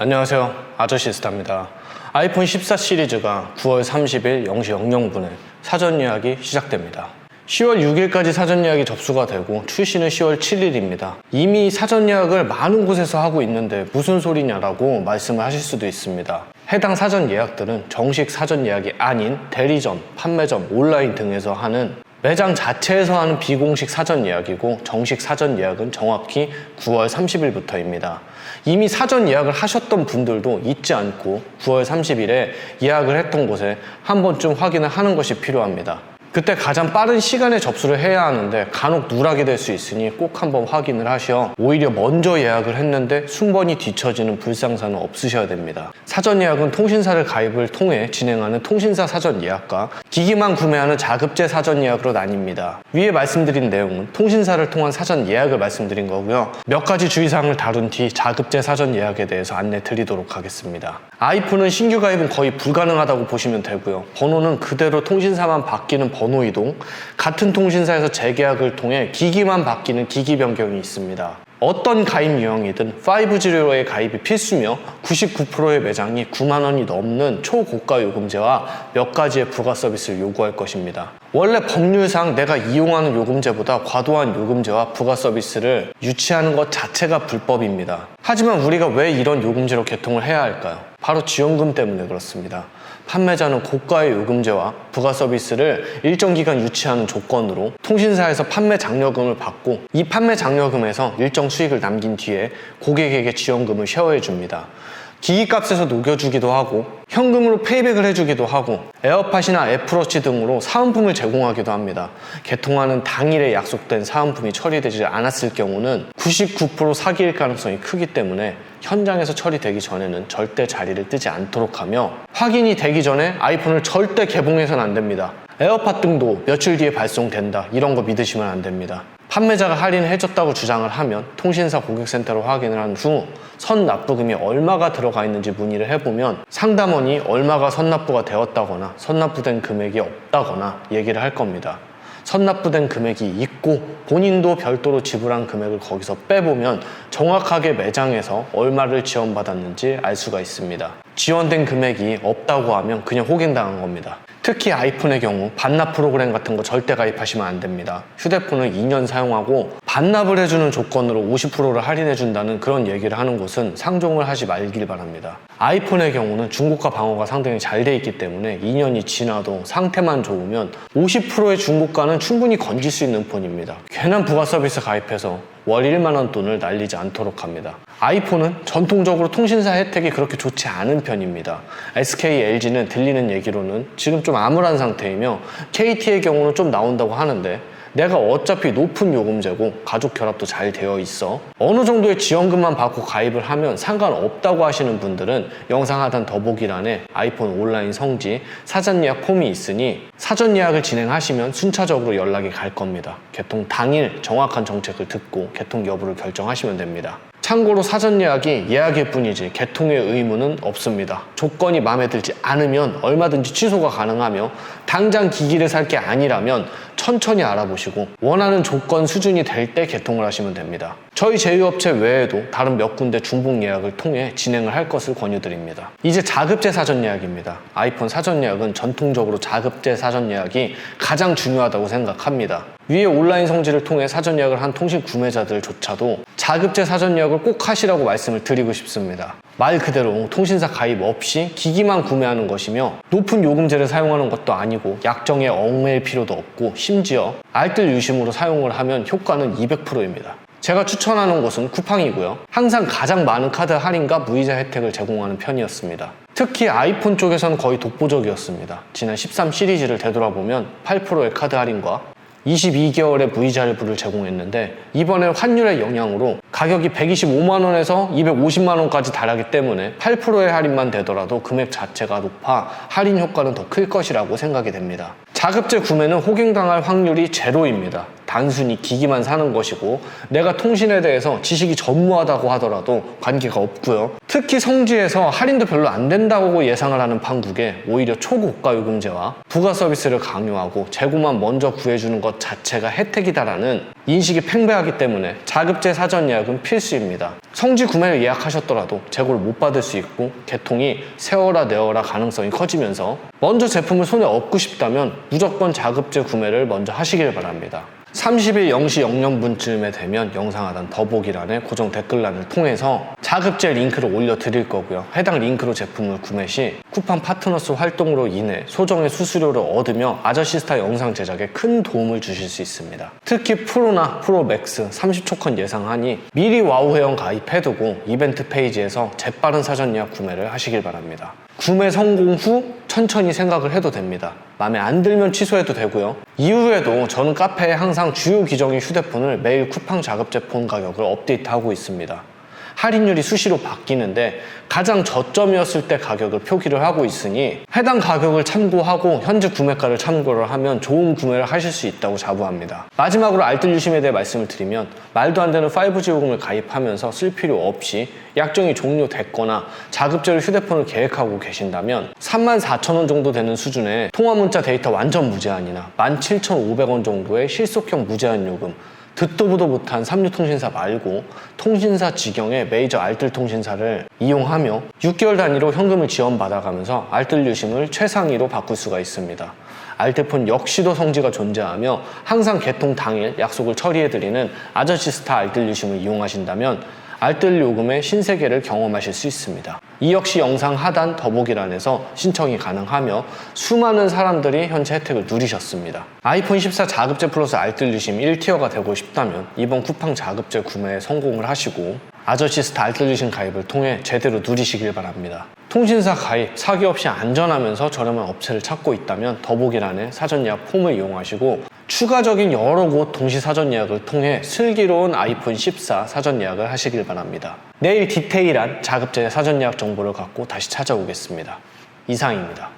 안녕하세요. 아저씨 스타입니다. 아이폰 14 시리즈가 9월 30일 0시 00분에 사전 예약이 시작됩니다. 10월 6일까지 사전 예약이 접수가 되고 출시는 10월 7일입니다. 이미 사전 예약을 많은 곳에서 하고 있는데 무슨 소리냐라고 말씀을 하실 수도 있습니다. 해당 사전 예약들은 정식 사전 예약이 아닌 대리점, 판매점, 온라인 등에서 하는 매장 자체에서 하는 비공식 사전 예약이고 정식 사전 예약은 정확히 9월 30일부터입니다. 이미 사전 예약을 하셨던 분들도 잊지 않고 9월 30일에 예약을 했던 곳에 한 번쯤 확인을 하는 것이 필요합니다. 그때 가장 빠른 시간에 접수를 해야 하는데 간혹 누락이 될 수 있으니 꼭 한번 확인을 하셔 오히려 먼저 예약을 했는데 순번이 뒤처지는 불상사는 없으셔야 됩니다. 사전 예약은 통신사를 가입을 통해 진행하는 통신사 사전 예약과 기기만 구매하는 자급제 사전 예약으로 나뉩니다. 위에 말씀드린 내용은 통신사를 통한 사전 예약을 말씀드린 거고요. 몇 가지 주의사항을 다룬 뒤 자급제 사전 예약에 대해서 안내 드리도록 하겠습니다. 아이폰은 신규 가입은 거의 불가능하다고 보시면 되고요. 번호는 그대로 통신사만 바뀌는 번호 이동, 같은 통신사에서 재계약을 통해 기기만 바뀌는 기기 변경이 있습니다. 어떤 가입 유형이든 5G로의 가입이 필수며 99%의 매장이 9만 원이 넘는 초고가 요금제와 몇 가지의 부가 서비스를 요구할 것입니다. 원래 법률상 내가 이용하는 요금제보다 과도한 요금제와 부가 서비스를 유치하는 것 자체가 불법입니다. 하지만 우리가 왜 이런 요금제로 개통을 해야 할까요? 바로 지원금 때문에 그렇습니다. 판매자는 고가의 요금제와 부가 서비스를 일정 기간 유치하는 조건으로 통신사에서 판매 장려금을 받고 이 판매 장려금에서 일정 수익을 남긴 뒤에 고객에게 지원금을 쉐어해 줍니다. 기기값에서 녹여주기도 하고 현금으로 페이백을 해주기도 하고 에어팟이나 애플워치 등으로 사은품을 제공하기도 합니다. 개통하는 당일에 약속된 사은품이 처리되지 않았을 경우는 99% 사기일 가능성이 크기 때문에 현장에서 처리되기 전에는 절대 자리를 뜨지 않도록 하며 확인이 되기 전에 아이폰을 절대 개봉해서는 안 됩니다. 에어팟 등도 며칠 뒤에 발송된다 이런 거 믿으시면 안 됩니다. 판매자가 할인해줬다고 주장을 하면 통신사 고객센터로 확인을 한 후 선납부금이 얼마가 들어가 있는지 문의를 해보면 상담원이 얼마가 선납부가 되었다거나 선납부된 금액이 없다거나 얘기를 할 겁니다. 선납부된 금액이 있고 본인도 별도로 지불한 금액을 거기서 빼보면 정확하게 매장에서 얼마를 지원받았는지 알 수가 있습니다. 지원된 금액이 없다고 하면 그냥 호갱당한 겁니다. 특히 아이폰의 경우 반납 프로그램 같은 거 절대 가입하시면 안 됩니다. 휴대폰을 2년 사용하고 반납을 해주는 조건으로 50%를 할인해준다는 그런 얘기를 하는 곳은 상종을 하지 말길 바랍니다. 아이폰의 경우는 중고가 방어가 상당히 잘 돼 있기 때문에 2년이 지나도 상태만 좋으면 50%의 중고가는 충분히 건질 수 있는 폰입니다. 괜한 부가 서비스 가입해서 월 1만 원 돈을 날리지 않도록 합니다. 아이폰은 전통적으로 통신사 혜택이 그렇게 좋지 않은 편입니다. SK, LG는 들리는 얘기로는 지금 좀 암울한 상태이며 KT의 경우는 좀 나온다고 하는데 내가 어차피 높은 요금제고 가족 결합도 잘 되어 있어 어느 정도의 지원금만 받고 가입을 하면 상관없다고 하시는 분들은 영상 하단 더보기란에 아이폰 온라인 성지 사전 예약 폼이 있으니 사전 예약을 진행하시면 순차적으로 연락이 갈 겁니다. 개통 당일 정확한 정책을 듣고 개통 여부를 결정하시면 됩니다. 참고로 사전 예약이 예약일 뿐이지 개통의 의무는 없습니다. 조건이 마음에 들지 않으면 얼마든지 취소가 가능하며 당장 기기를 살 게 아니라면 천천히 알아보시고 원하는 조건 수준이 될 때 개통을 하시면 됩니다. 저희 제휴업체 외에도 다른 몇 군데 중복 예약을 통해 진행을 할 것을 권유드립니다. 이제 자급제 사전 예약입니다. 아이폰 사전 예약은 전통적으로 자급제 사전 예약이 가장 중요하다고 생각합니다. 위에 온라인 성지를 통해 사전 예약을 한 통신 구매자들조차도 자급제 사전 예약을 꼭 하시라고 말씀을 드리고 싶습니다. 말 그대로 통신사 가입 없이 기기만 구매하는 것이며 높은 요금제를 사용하는 것도 아니고 약정에 얽매일 필요도 없고 심지어 알뜰 유심으로 사용을 하면 효과는 200%입니다. 제가 추천하는 곳은 쿠팡이고요. 항상 가장 많은 카드 할인과 무이자 혜택을 제공하는 편이었습니다. 특히 아이폰 쪽에서는 거의 독보적이었습니다. 지난 13 시리즈를 되돌아보면 8%의 카드 할인과 22개월의 무이자 할부를 제공했는데 이번에 환율의 영향으로 가격이 125만 원에서 250만 원까지 달하기 때문에 8%의 할인만 되더라도 금액 자체가 높아 할인 효과는 더 클 것이라고 생각이 됩니다. 자급제 구매는 호갱당할 확률이 제로입니다. 단순히 기기만 사는 것이고 내가 통신에 대해서 지식이 전무하다고 하더라도 관계가 없고요. 특히 성지에서 할인도 별로 안 된다고 예상을 하는 판국에 오히려 초고가 요금제와 부가 서비스를 강요하고 재고만 먼저 구해주는 것 자체가 혜택이다라는 인식이 팽배하기 때문에 자급제 사전 예약은 필수입니다. 성지 구매를 예약하셨더라도 재고를 못 받을 수 있고 개통이 세월아 내어라 가능성이 커지면서 먼저 제품을 손에 얻고 싶다면 무조건 자급제 구매를 먼저 하시길 바랍니다. 30일 0시 00분쯤에 되면 영상 하단 더보기란에 고정 댓글란을 통해서 자급제 링크를 올려드릴 거고요. 해당 링크로 제품을 구매 시 쿠팡 파트너스 활동으로 인해 소정의 수수료를 얻으며 아저씨스타 영상 제작에 큰 도움을 주실 수 있습니다. 특히 프로나 프로 맥스 30초컨 예상하니 미리 와우 회원 가입해두고 이벤트 페이지에서 재빠른 사전 예약 구매를 하시길 바랍니다. 구매 성공 후 천천히 생각을 해도 됩니다. 마음에 안 들면 취소해도 되고요. 이후에도 저는 카페에 항상 주요 기종의 휴대폰을 매일 쿠팡 자급제 폰 가격을 업데이트하고 있습니다. 할인율이 수시로 바뀌는데 가장 저점이었을 때 가격을 표기를 하고 있으니 해당 가격을 참고하고 현재 구매가를 참고를 하면 좋은 구매를 하실 수 있다고 자부합니다. 마지막으로 알뜰 유심에 대해 말씀을 드리면 말도 안 되는 5G 요금을 가입하면서 쓸 필요 없이 약정이 종료됐거나 자급제로 휴대폰을 계획하고 계신다면 34,000원 정도 되는 수준의 통화 문자 데이터 완전 무제한이나 17,500원 정도의 실속형 무제한 요금 듣도 보도 못한 삼류통신사 말고 통신사 직영의 메이저 알뜰 통신사를 이용하며 6개월 단위로 현금을 지원받아가면서 알뜰 유심을 최상위로 바꿀 수가 있습니다. 알뜰폰 역시도 성지가 존재하며 항상 개통 당일 약속을 처리해드리는 아저씨 스타 알뜰 유심을 이용하신다면 알뜰 요금의 신세계를 경험하실 수 있습니다. 이 역시 영상 하단 더보기란에서 신청이 가능하며 수많은 사람들이 현재 혜택을 누리셨습니다. 아이폰 14 자급제 플러스 알뜰 유심 1티어가 되고 싶다면 이번 쿠팡 자급제 구매에 성공을 하시고 아저씨 스타 알뜰 유심 가입을 통해 제대로 누리시길 바랍니다. 통신사 가입, 사기 없이 안전하면서 저렴한 업체를 찾고 있다면 더보기란에 사전 예약 폼을 이용하시고 추가적인 여러 곳 동시 사전 예약을 통해 슬기로운 아이폰 14 사전 예약을 하시길 바랍니다. 내일 디테일한 자급제 사전 예약 정보를 갖고 다시 찾아오겠습니다. 이상입니다.